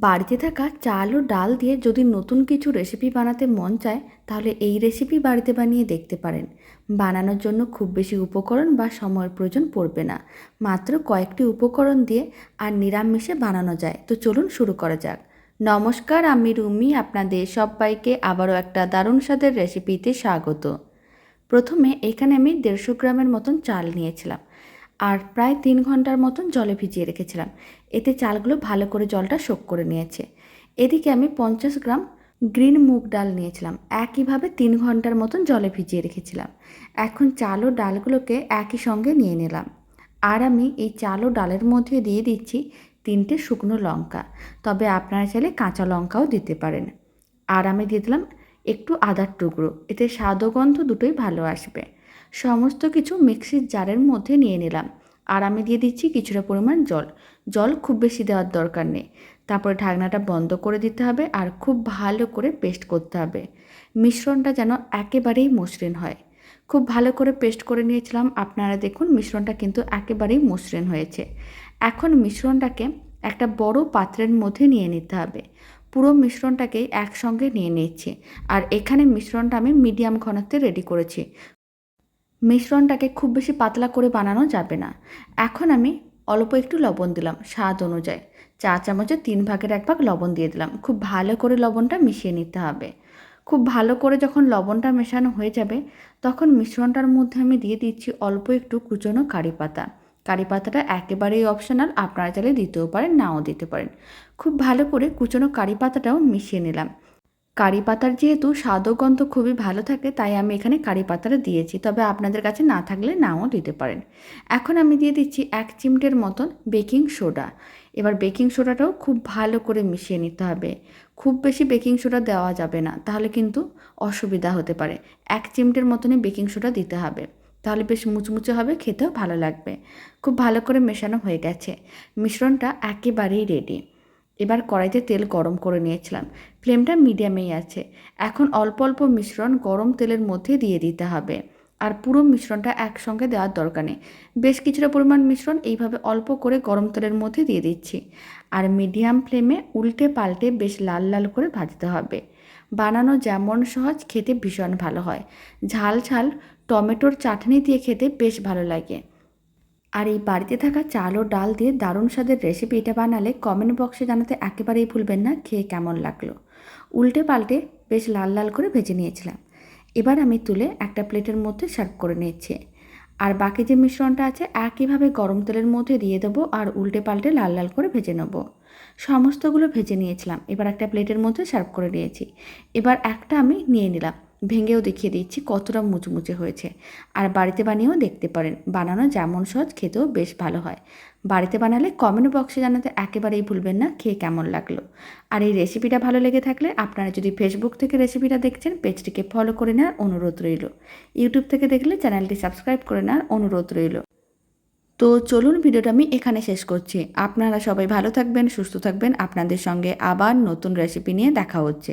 বাড়িতে থাকা চাল ও ডাল দিয়ে যদি নতুন কিছু রেসিপি বানাতে মন চায়, তাহলে এই রেসিপি বাড়িতে বানিয়ে দেখতে পারেন। বানানোর জন্য খুব বেশি উপকরণ বা সময়ের প্রয়োজন পড়বে না। মাত্র কয়েকটি উপকরণ দিয়ে আর নিরামিষে বানানো যায়। তো চলুন শুরু করা যাক। নমস্কার, আমি রুমি, আপনাদের সবাইকে আবারও একটা দারুণ স্বাদের রেসিপিতে স্বাগত। প্রথমে এখানে আমি দেড়শো গ্রামের মতন চাল নিয়েছিলাম। আর প্রায় তিন ঘণ্টার মতন জলে ভিজিয়ে রেখেছিলাম। এতে চালগুলো ভালো করে জলটা শোক করে নিয়েছে। এদিকে আমি পঞ্চাশ গ্রাম গ্রিন মুগ ডাল নিয়েছিলাম। একইভাবে তিন ঘণ্টার মতন জলে ভিজিয়ে রেখেছিলাম। এখন চাল ও ডালগুলোকে একই সঙ্গে নিয়ে নিলাম। আর আমি এই চাল ও ডালের মধ্যে দিয়ে দিচ্ছি তিনটে শুকনো লঙ্কা। তবে আপনারা চাইলে কাঁচা লঙ্কাও দিতে পারেন। আর আমি দিয়ে দিলাম একটু আদার টুকরো। এতে স্বাদ গন্ধ দুটোই ভালো আসবে। সমস্ত কিছু মিক্সির জারের মধ্যে নিয়ে নিলাম। আর আমি দিয়ে দিচ্ছি কিছুটা পরিমাণ জল। জল খুব বেশি দেওয়ার দরকার নেই। তারপরে ঢাকনাটা বন্ধ করে দিতে হবে আর খুব ভালো করে পেস্ট করতে হবে। মিশ্রণটা যেন একেবারেই মসৃণ হয়। খুব ভালো করে পেস্ট করে নিয়েছিলাম। আপনারা দেখুন মিশ্রণটা কিন্তু একেবারেই মসৃণ হয়েছে। এখন মিশ্রণটাকে একটা বড় পাত্রের মধ্যে নিয়ে নিতে হবে। পুরো মিশ্রণটাকে একসঙ্গে নিয়ে নিচ্ছি। আর এখানে মিশ্রণটা আমি মিডিয়াম ঘনত্বে রেডি করেছি। মিশ্রণটাকে খুব বেশি পাতলা করে বানানো যাবে না। এখন আমি অল্প একটু লবণ দিলাম, স্বাদ অনুযায়ী। চা চামচের তিন ভাগের এক ভাগ লবণ দিয়ে দিলাম। খুব ভালো করে লবণটা মিশিয়ে নিতে হবে। খুব ভালো করে যখন লবণটা মেশানো হয়ে যাবে, তখন মিশ্রণটার মধ্যে আমি দিয়ে দিচ্ছি অল্প একটু কুচনো কারি পাতা। কারি পাতাটা একেবারেই অপশনাল আপনারা চাইলে দিতেও পারেন, নাও দিতে পারেন। খুব ভালো করে কুচনো কারি পাতাটাও মিশিয়ে নিলাম। কারি পাতার যেহেতু স্বাদ গন্ধ খুবই ভালো থাকে, তাই আমি এখানে কারি পাতাটা দিয়েছি। তবে আপনাদের কাছে না থাকলে নাও দিতে পারেন। এখন আমি দিয়ে দিচ্ছি এক চিমটের মতন বেকিং সোডা। এবার বেকিং সোডাটাও খুব ভালো করে মিশিয়ে নিতে হবে। খুব বেশি বেকিং সোডা দেওয়া যাবে না, তাহলে কিন্তু অসুবিধা হতে পারে। এক চিমটের মতনই বেকিং সোডা দিতে হবে। তাহলে বেশ মুচমুচে হবে, খেতেও ভালো লাগবে। খুব ভালো করে মেশানো হয়ে গেছে। মিশ্রণটা একেবারেই রেডি এবার কড়াইতে তেল গরম করে নিয়েছিলাম। ফ্লেমটা মিডিয়ামেই আছে। এখন অল্প অল্প মিশ্রণ গরম তেলের মধ্যে দিয়ে দিতে হবে। আর পুরো মিশ্রণটা একসঙ্গে দেওয়ার দরকার নেই। বেশ কিছুটা পরিমাণ মিশ্রণ এইভাবে অল্প করে গরম তেলের মধ্যে দিয়ে দিচ্ছি। আর মিডিয়াম ফ্লেমে উল্টে পাল্টে বেশ লাল লাল করে ভাজতে হবে। বানানো যেমন সহজ, খেতে ভীষণ ভালো হয়। ঝাল ঝাল টমেটোর চাটনি দিয়ে খেতে বেশ ভালো লাগে। আর এই বাড়িতে থাকা চাল ও ডাল দিয়ে দারুণ স্বাদের রেসিপি এটা বানালে কমেন্ট বক্সে জানাতে একেবারেই ভুলবেন না, খেয়ে কেমন লাগল। উল্টে পাল্টে বেশ লাল লাল করে ভেজে নিয়েছিলাম। এবার আমি তুলে একটা প্লেটের মধ্যে সার্ভ করে নিচ্ছি। আর বাকি যে মিশ্রণটা আছে একইভাবে গরম তেলের মধ্যে দিয়ে দেবো আর উল্টে পাল্টে লাল লাল করে ভেজে নেব। সমস্তগুলো ভেজে নিয়েছিলাম। এবার একটা প্লেটের মধ্যে সার্ভ করে নিয়েছি। এবার একটা আমি নিয়ে নিলাম। ভেঙেও দেখিয়ে দিচ্ছি কতটা মুচমুচে হয়েছে। আর বাড়িতে বানিয়েও দেখতে পারেন। বানানো যেমন সহজ, খেতেও বেশ ভালো হয়। বাড়িতে বানালে কমেন্ট বক্সে জানাতে একেবারেই ভুলবেন না, খেয়ে কেমন লাগল। আর এই রেসিপিটা ভালো লেগে থাকলে আপনারা যদি ফেসবুক থেকে রেসিপিটা দেখছেন, পেজটিকে ফলো করে নেওয়ার অনুরোধ রইল। ইউটিউব থেকে দেখলে চ্যানেলটি সাবস্ক্রাইব করে নেওয়ার অনুরোধ রইল। তো চলুন ভিডিওটা আমি এখানে শেষ করছি। আপনারা সবাই ভালো থাকবেন, সুস্থ থাকবেন। আপনাদের সঙ্গে আবার নতুন রেসিপি নিয়ে দেখা হচ্ছে।